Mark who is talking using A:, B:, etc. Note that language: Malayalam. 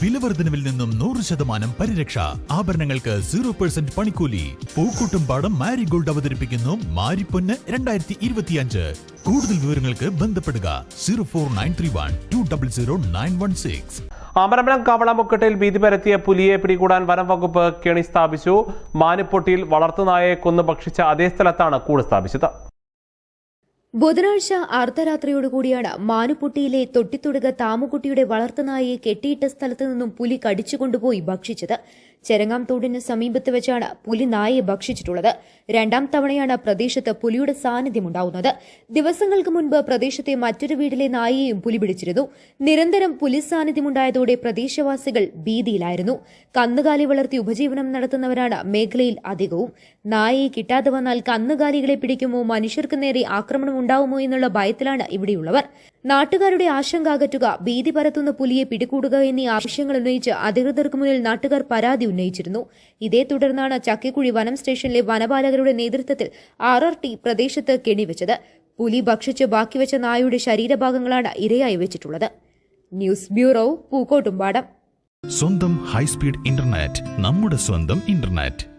A: വിലവർദ്ധനവിൽ നിന്നും നൂറ് ശതമാനം പരിരക്ഷ. ആഭരണങ്ങൾക്ക് സീറോ പെർസെന്റ് പണിക്കൂലി. പൂക്കൂട്ടും പാടം മാരിഗോൾഡ് അവതരിപ്പിക്കുന്നു മാരിപ്പൊന്ന് രണ്ടായിരത്തി ഇരുപത്തിയഞ്ച് കൂടുതൽ വിവരങ്ങൾക്ക് ബന്ധപ്പെടുക zero four nine three one two double zero nine one six.
B: Amarambalam കവളമുക്കട്ടിൽ ഭീതി പരത്തിയ പുലിയെ പിടികൂടാൻ വനം വകുപ്പ് കെണി സ്ഥാപിച്ചു. മാനിപ്പൊട്ടിയിൽ വളർത്തുനായെ കൊന്നു ഭക്ഷിച്ച അതേ സ്ഥലത്താണ് കൂട് സ്ഥാപിച്ചത്.
C: ബുധനാഴ്ച അർദ്ധരാത്രിയോടുകൂടിയാണ് മാനുപുട്ടിയിലെ തൊട്ടിത്തൊടുക താമുകുട്ടിയുടെ വളർത്തുനായെ കെട്ടിയിട്ട സ്ഥലത്തു നിന്നും പുലി കടിച്ചുകൊണ്ടുപോയി ഭക്ഷിച്ചത്. ചെരങ്ങാം തോടിന് സമീപത്ത് വെച്ചാണ് പുലി നായയെ ഭക്ഷിച്ചിട്ടുള്ളത്. രണ്ടാം തവണയാണ് പ്രദേശത്ത് പുലിയുടെ സാന്നിധ്യമുണ്ടാവുന്നത്. ദിവസങ്ങൾക്ക് മുൻപ് പ്രദേശത്തെ മറ്റൊരു വീട്ടിലെ നായയെയും പുലി പിടിച്ചിരുന്നു. നിരന്തരം പുലി സാന്നിധ്യമുണ്ടായതോടെ പ്രദേശവാസികൾ ഭീതിയിലായിരുന്നു. കന്നുകാലി വളർത്തി ഉപജീവനം നടത്തുന്നവരാണ് മേഖലയിൽ അധികവും. നായയെ കിട്ടാതെ വന്നാൽ കന്നുകാലികളെ പിടിക്കുമോ മനുഷ്യർക്ക് നേരെ ആക്രമണം ഉണ്ടാവുമോ എന്നുള്ള ഭയത്തിലാണ് ഇവിടെയുള്ളവർ. നാട്ടുകാരുടെ ആശങ്ക അകറ്റുക ഭീതി പരത്തുന്ന പുലിയെ പിടികൂടുക എന്നീ ആവശ്യങ്ങൾ ഉന്നയിച്ച് അധികൃതർക്ക് മുന്നിൽ നാട്ടുകാർ പരാതി ഉന്നയിച്ചിരുന്നു. ഇതേ തുടർന്നാണ് ചക്കിക്കുഴി വനം സ്റ്റേഷനിലെ വനപാലകരുടെ നേതൃത്വത്തിൽ ആർ ആർ ടി പ്രദേശത്ത് കെണിവെച്ചത്. പുലി ഭക്ഷിച്ച് ബാക്കിവെച്ച നായയുടെ ശരീരഭാഗങ്ങളാണ് ഇരയായി വെച്ചിട്ടുള്ളത്. News bureau Pookkottumpadam.
A: സ്വന്തം ഹൈസ്പീഡ് ഇന്റർനെറ്റ് നമ്മുടെ സ്വന്തം ഇന്റർനെറ്റ്.